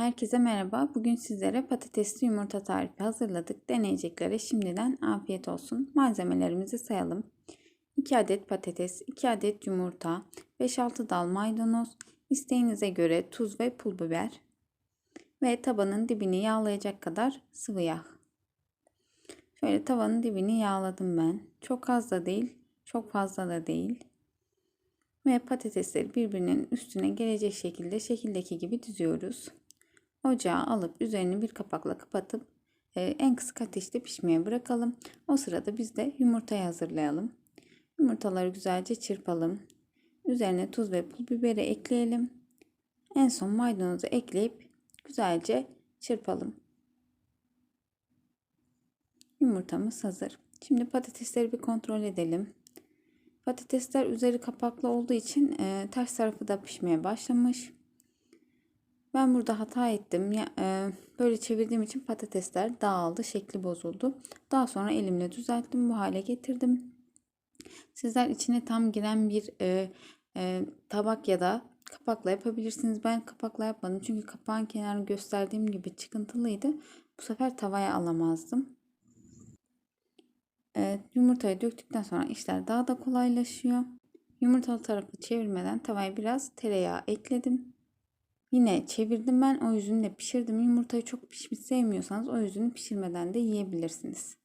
Herkese merhaba. Bugün sizlere patatesli yumurta tarifi hazırladık. Deneyeceklere şimdiden afiyet olsun. Malzemelerimizi sayalım. 2 adet patates, 2 adet yumurta, 5-6 dal maydanoz, isteğinize göre tuz ve pul biber ve tabanın dibini yağlayacak kadar sıvı yağ. Şöyle tavanın dibini yağladım ben. Çok az da değil, çok fazla da değil. Ve patatesleri birbirinin üstüne gelecek şekilde şekildeki gibi düzüyoruz. Ocağa alıp üzerini bir kapakla kapatıp e, en kısık ateşte pişmeye bırakalım. O sırada biz de yumurtayı hazırlayalım. Yumurtaları güzelce çırpalım. Üzerine tuz ve pul biberi ekleyelim. En son maydanozu ekleyip güzelce çırpalım. Yumurtamız hazır. Şimdi patatesleri bir kontrol edelim. Patatesler üzeri kapaklı olduğu için e, ters tarafı da pişmeye başlamış. Ben burada hata ettim. Ya, e, böyle çevirdiğim için patatesler dağıldı, şekli bozuldu. Daha sonra elimle düzelttim, bu hale getirdim. Sizler içine tam giren bir e, e, tabak ya da kapakla yapabilirsiniz. Ben kapakla yapmadım çünkü kapağın kenarını gösterdiğim gibi çıkıntılıydı. Bu sefer tavaya alamazdım. Evet, yumurtayı döktükten sonra işler daha da kolaylaşıyor. Yumurtalı tarafı çevirmeden tavaya biraz tereyağı ekledim. Yine çevirdim ben o yüzünü de pişirdim. Yumurtayı çok pişmiş sevmiyorsanız o yüzünü pişirmeden de yiyebilirsiniz.